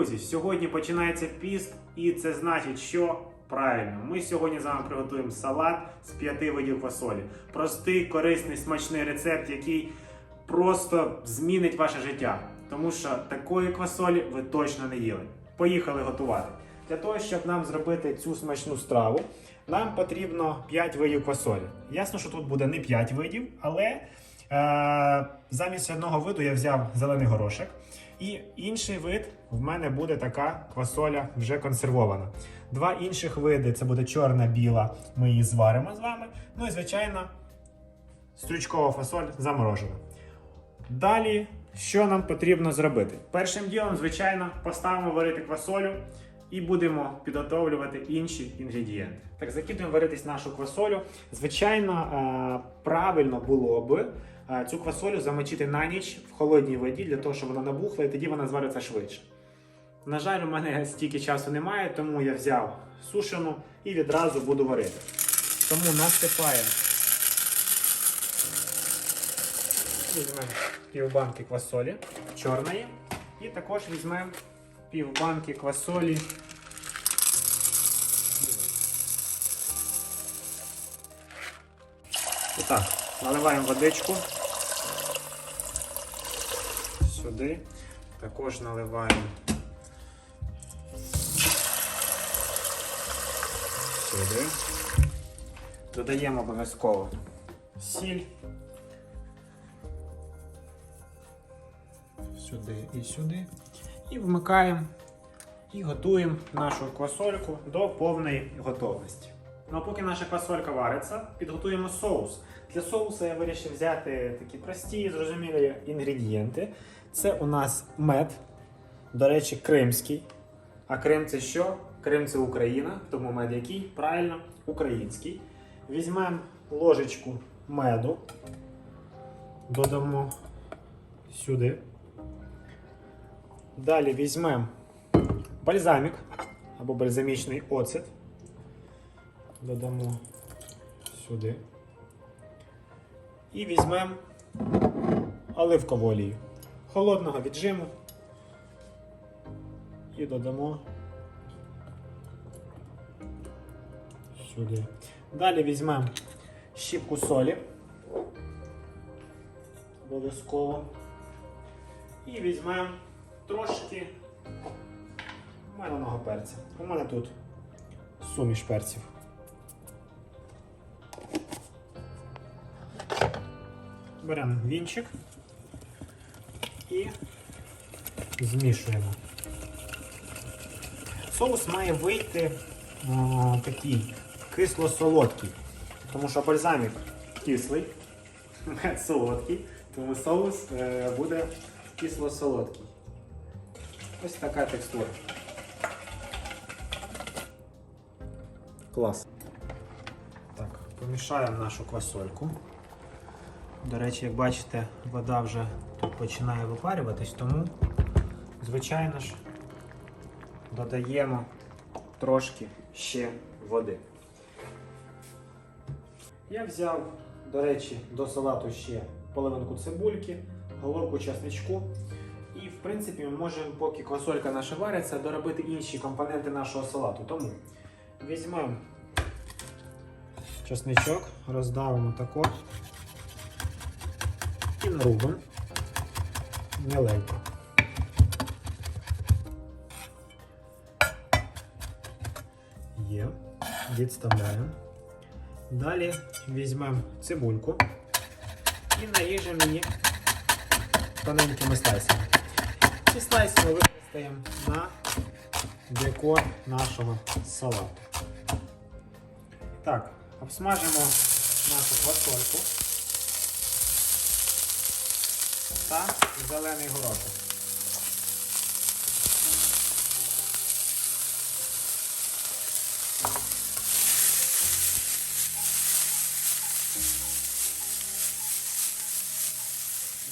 друзі, сьогодні починається піст, і це значить, що правильно. Ми сьогодні з вами приготуємо салат з п'яти видів фасолі. Простий, корисний, смачний рецепт, який просто змінить ваше життя. Тому що такої квасолі ви точно не їли. Поїхали готувати. Для того, щоб нам зробити цю смачну страву, нам потрібно 5 видів квасолі. Ясно, що тут буде не 5 видів, але замість одного виду я взяв зелений горошок. І інший вид в мене буде така квасоля вже консервована. Два інших види це буде чорна біла. Ми її зваримо з вами. Ну і звичайно, стручкова фасоль заморожена. Далі, що нам потрібно зробити? Першим ділом, звичайно, поставимо варити квасолю і будемо підготовлювати інші інгредієнти. Так, закидуємо варитись нашу квасолю. Звичайно, е, правильно було би е, цю квасолю замочити на ніч в холодній воді для того, щоб вона набухла, і тоді вона звариться швидше. На жаль, у мене стільки часу немає, тому я взяв сушену і відразу буду варити. Тому насипаємо Візьмемо півбанки квасолі чорної. І також візьмемо півбанки квасолі. білої. Наливаємо водичку. Сюди. Також наливаємо сюди. Додаємо обов'язково сіль. сюди і сюди. І вмикаємо і готуємо нашу квасольку до повної готовності. Ну а поки наша квасолька вариться, підготуємо соус. Для соусу я вирішив взяти такі прості, зрозумілі інгредієнти. Це у нас мед, до речі, кримський. А Крим це що? Крим це Україна, тому мед який? Правильно, український. Візьмемо ложечку меду, додамо сюди. Далі візьмемо бальзамік або бальзамічний оцет. Додамо сюди. І візьмемо оливкову олію холодного віджиму. І додамо сюди. Далі візьмемо щіпку солі. Обов'язково. І візьмемо трошки меленого перця. У мене тут суміш перців. Беремо вінчик і змішуємо. Соус має вийти о, такий кисло-солодкий, тому що бальзамік кислий, солодкий, тому соус е, буде кисло-солодкий. Ось така текстура. Клас. Так, помішаємо нашу квасольку. До речі, як бачите, вода вже тут починає випарюватись, тому, звичайно ж, додаємо трошки ще води. Я взяв, до речі, до салату ще половинку цибульки, головку чесничку. І, в принципі, ми можемо, поки квасолька наша вариться, доробити інші компоненти нашого салату. Тому візьмемо чесничок, роздавимо тако і нарубимо міленько. Є, відставляємо. Далі візьмемо цибульку і наріжемо її тоненькими слайсами. Ці слайси ми використаємо на декор нашого салату. Так, обсмажимо нашу квасольку та зелений горошок.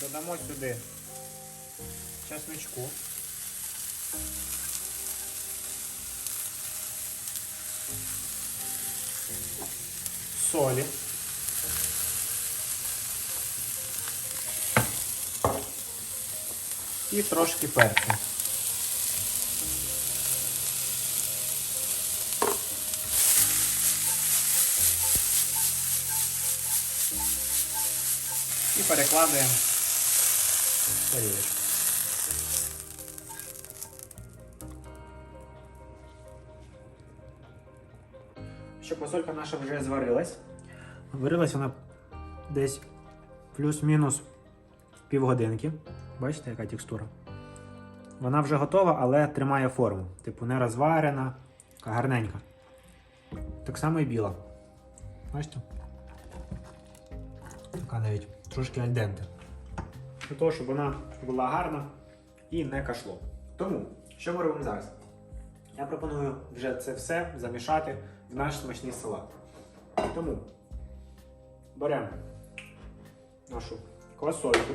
Додамо сюди чесничку. Солі. і трошки перцю. І перекладаємо тарілочку. Що посолька наша вже зварилась. Варилась вона десь плюс-мінус півгодинки. Бачите, яка текстура? Вона вже готова, але тримає форму. Типу не розварена, така гарненька. Так само і біла. Бачите? Така навіть трошки альденте. Для того, щоб вона була гарна і не кашло. Тому, що ми робимо зараз? Я пропоную вже це все замішати в наш смачний салат. Тому беремо нашу квасольку,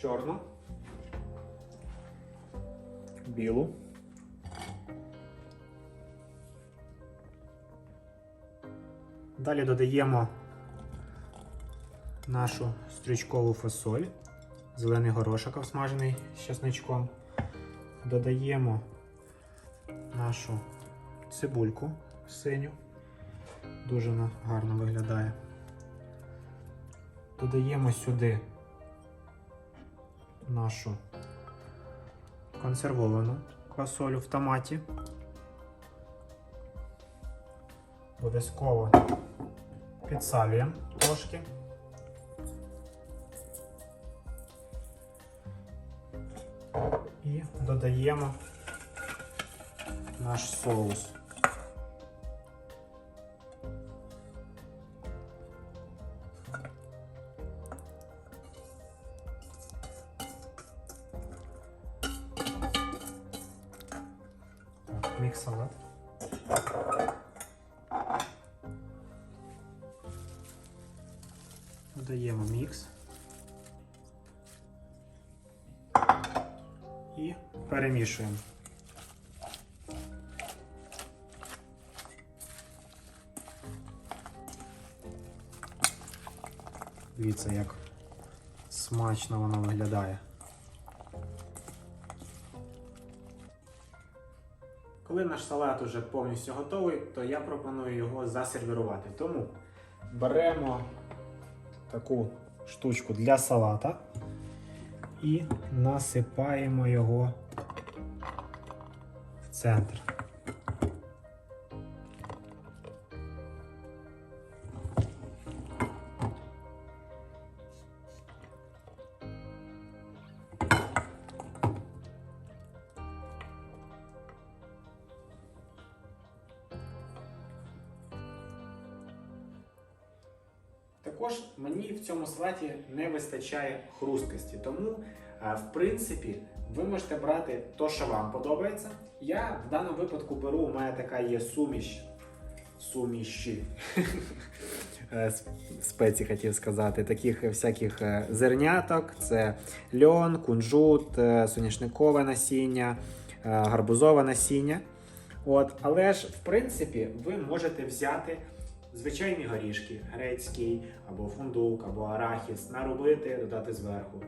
чорну, білу. Далі додаємо нашу стрічкову фасоль, зелений горошок обсмажений з чесничком. Додаємо нашу цибульку синю. Дуже вона гарно виглядає. Додаємо сюди нашу консервовану квасолю в томаті. Обов'язково підсалюємо трошки. І додаємо наш соус. Мікс салат. Додаємо мікс. І перемішуємо. Дивіться, як смачно воно виглядає. Коли наш салат уже повністю готовий, то я пропоную його засервірувати. Тому беремо таку штучку для салата і насипаємо його в центр. Також мені в цьому салаті не вистачає хрусткості, тому, е, в принципі, ви можете брати то, що вам подобається. Я в даному випадку беру, у мене така є суміш. Суміші. Е, Спеції хотів сказати, таких всяких е, зерняток: це льон, кунжут, соняшникове насіння, гарбузове насіння. От, але ж, в принципі, ви можете взяти звичайні горішки, грецький, або фундук, або арахіс, наробити, додати зверху.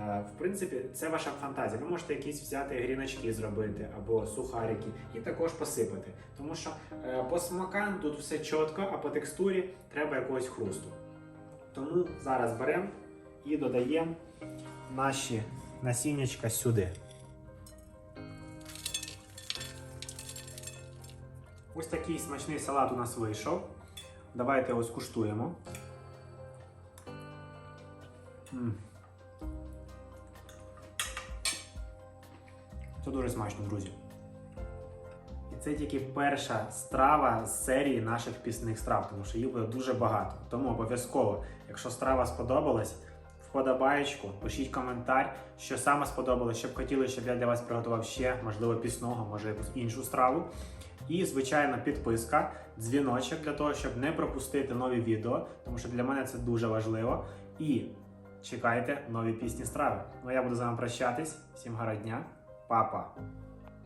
Е, В принципі, це ваша фантазія. Ви можете якісь взяти гріночки зробити або сухарики і також посипати. Тому що е, по смакам тут все чітко, а по текстурі треба якогось хрусту. Тому зараз беремо і додаємо наші насіннячка сюди. Ось такий смачний салат у нас вийшов. Давайте його скуштуємо. Це дуже смачно, друзі. І це тільки перша страва з серії наших пісних страв, тому що їх буде дуже багато. Тому обов'язково, якщо страва сподобалась, вподобаєчку, пишіть коментар, що саме сподобалось, щоб хотіли, щоб я для вас приготував ще, можливо, пісного, може якусь іншу страву. І, звичайно, підписка, дзвіночок для того, щоб не пропустити нові відео, тому що для мене це дуже важливо. І чекайте нові пісні страви. Ну я буду з вами прощатись. Всім гарного дня, Па-па!